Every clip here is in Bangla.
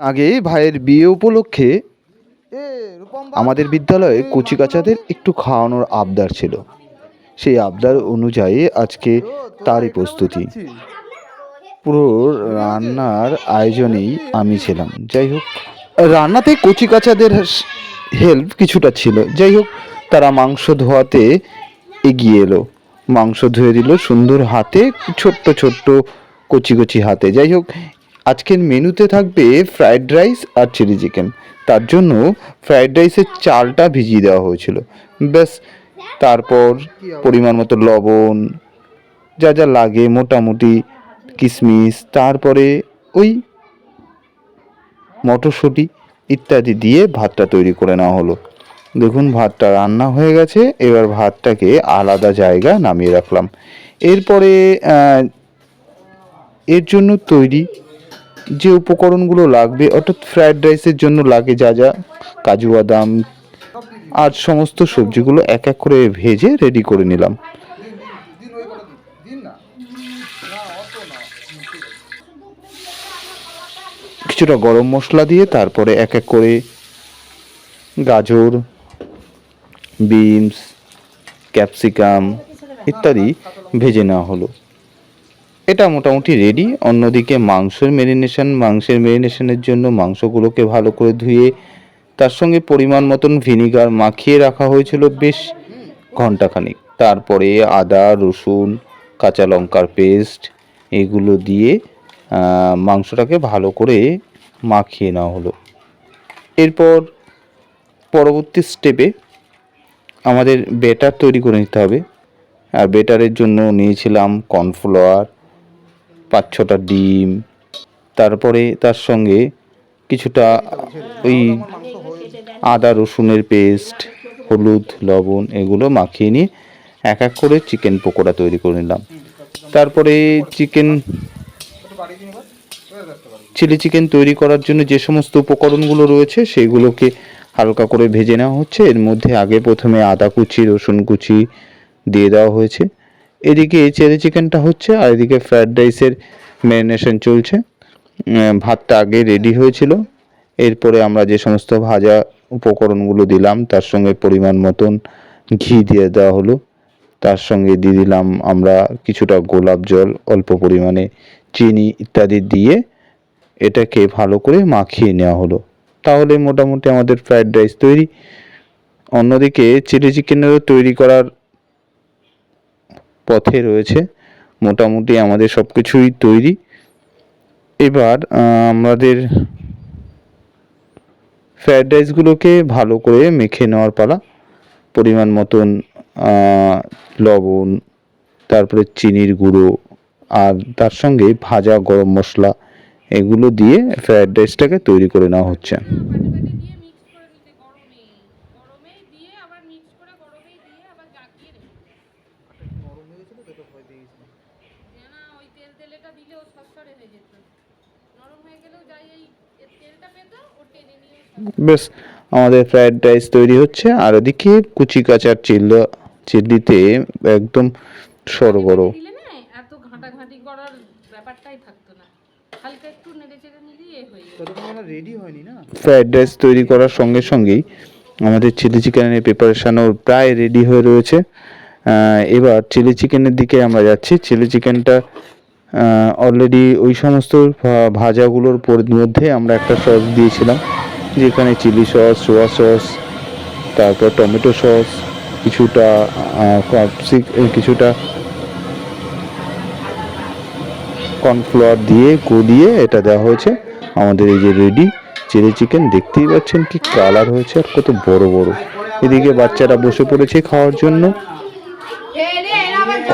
আগে ভাইয়ের বিয়ে উপলক্ষে আমাদের বিদ্যালয়ে কচিকাচাদের একটু খাওয়ানোর আবদার ছিল। সেই আবদার অনুযায়ী আজকে তারই প্রস্তুতি। পুরো রান্নার আয়োজনেই আমি ছিলাম। যাই হোক রান্নাতে কচিকাচাদের হেল্প কিছুটা ছিল। যাই হোক তারা মাংস ধোয়াতে এগিয়ে এলো। মাংস ধুয়ে দিল সুন্দর হাতে ছোট্ট ছোট্ট কচি কচি হাতে। যাই হোক আজকের মেনুতে থাকবে ফ্রায়েড রাইস আর চিলি চিকেন তার জন্য ফ্রায়েড রাইসের চালটা ভিজিয়ে দেওয়া হয়েছিল। ব্যাস, তারপর পরিমাণ মতো লবণ, যা যা লাগে, মোটামুটি কিশমিশ তারপরে ওই মটরশুঁটি ইত্যাদি দিয়ে ভাতটা তৈরি করে নেওয়া হলো। দেখুন, ভাতটা রান্না হয়ে গেছে। এবার ভাতটাকে আলাদা জায়গায় নামিয়ে রাখলাম। এরপরে এর জন্য তৈরি যে উপকরণগুলো লাগবে, অর্থাৎ ফ্রায়েড রাইসের জন্য লাগে যা যা, কাজু বাদাম আর সমস্ত সবজিগুলো এক এক করে ভেজে রেডি করে নিলাম। কিছুটা গরম মশলা দিয়ে তারপরে এক এক করে গাজর বিনস ক্যাপসিকাম ইত্যাদি ভেজে নেওয়া হলো। এটা মোটামুটি রেডি অন্যদিকে মাংসের মেরিনেশন মাংসের মেরিনেশনের জন্য মাংসগুলোকে ভালো করে ধুয়ে তার সঙ্গে পরিমাণ মতন ভিনিগার মাখিয়ে রাখা হয়েছিল বেশ ঘন্টাখানিক তারপরে আদা, রসুন, কাঁচা লঙ্কার পেস্ট এগুলো দিয়ে মাংসটাকে ভালো করে মাখিয়ে নেওয়া হলো। এরপর পরবর্তী স্টেপে আমাদের বেটার তৈরি করে নিতে হবে। আর বেটারের জন্য নিয়েছিলাম কর্নফ্লাওয়ার পাঁচ ছটা ডিম। তারপরে তার সঙ্গে কিছুটা ওই আদা, রসুনের পেস্ট, হলুদ, লবণ এগুলো মাখিয়ে নিয়ে এক এক করে চিকেন পকোড়া তৈরি করে নিলাম। তারপরে চিকেন, চিলি চিকেন তৈরি করার জন্য যে সমস্ত উপকরণগুলো রয়েছে সেগুলোকে হালকা করে ভেজে নেওয়া হচ্ছে। এর মধ্যে আগে প্রথমে আদা কুচি, রসুন কুচি দিয়ে দেওয়া হয়েছে। এদিকে চিলি চিকেনটা হচ্ছে আর এদিকে ফ্রায়েড রাইসের ম্যারিনেশন চলছে। ভাতটা আগে রেডি হয়েছিল। এরপরে আমরা যে সমস্ত ভাজা উপকরণগুলো দিলাম, তার সঙ্গে পরিমাণ মতন ঘি দিয়ে দেওয়া হলো। তার সঙ্গে দিয়ে দিলাম আমরা কিছুটা গোলাপ জল, অল্প পরিমাণে চিনি ইত্যাদি দিয়ে এটাকে ভালো করে মাখিয়ে নেওয়া হলো। তাহলে মোটামুটি আমাদের ফ্রায়েড রাইস তৈরি। অন্যদিকে চিলি চিকেনেরও তৈরি করার পথে রয়েছে। মোটামুটি আমাদের সব কিছুই তৈরি। এবার আমাদের ফ্রায়েড রাইসগুলোকে ভালো করে মেখে নেওয়ার পালা। পরিমাণ মতন লবণ, তারপরে চিনির গুঁড়ো, আর তার সঙ্গে ভাজা গরম মশলা, এগুলো দিয়ে ফ্রায়েড রাইসটাকে তৈরি করে নেওয়া হচ্ছে দিয়ে মিক্স করে দিতে গরমে গরমেই দিয়ে আবার মিক্স করে গরমেই দিয়ে আবার জাকিয়ে রেখে না ওই তেল তেলেটা দিলে ও সরসরে হয়ে যেত। নরম হয়ে গেলেও যাই এই তেলটা পেত ও টেনে নিয়ে বেশ আমাদের ফ্রায়েড রাইস তৈরি হচ্ছে আর ওদিকে কুচি কাচার চিল্লা চিল্লিতে একদম সরগরম। দিলে না এত ঘাঁটাঘাঁটি করার ব্যাপারটাই থাকতো না। হালকা একটু নেড়ে নিলেই হয়ে যেত। ফ্রায়েড রাইস তৈরি করার সঙ্গে সঙ্গেই আমাদের চিলি চিকেনের প্রিপারেশানও প্রায় রেডি হয়ে রয়েছে। এবার চিলি চিকেনের দিকে আমরা যাচ্ছি। চিলি চিকেনটা অলরেডি ওই সমস্ত ভাজাগুলোর মধ্যে আমরা একটা সস দিয়েছিলাম, যেখানে চিলি সস সোয়া সস তারপর টমেটো সস কিছুটা ক্যাপসিক- কিছুটা কর্নফ্লাওয়ার দিয়ে গলিয়ে এটা দেওয়া হয়েছে। আমাদের এই যে রেডি চিলি চিকেন দেখতেই পাচ্ছেন কি কালার হয়েছে আর কত বড় বড়। এদিকে বাচ্চারা বসে পড়েছে খাওয়ার জন্য।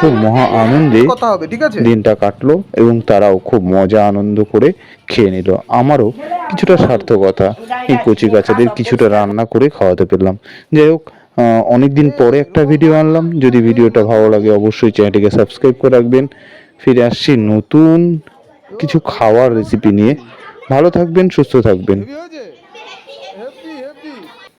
খুব মহা আনন্দে কথা হবে ঠিক আছে? দিনটা কাটলো এবং তারাও খুব মজা আনন্দ করে খেয়ে নিল। আমারও কিছুটা সার্থকতা এই কচি কাচাদের কিছুটা রান্না করে খাওয়াতে পেলাম। যাই হোক অনেক দিন পরে একটা ভিডিও আনলাম। যদি ভিডিওটা ভালো লাগে অবশ্যই চ্যানেলটিকে সাবস্ক্রাইব করে রাখবেন। ফিরে আসছি নতুন কিছু খাওয়ার রেসিপি নিয়ে। ভালো থাকবেন সুস্থ থাকবেন।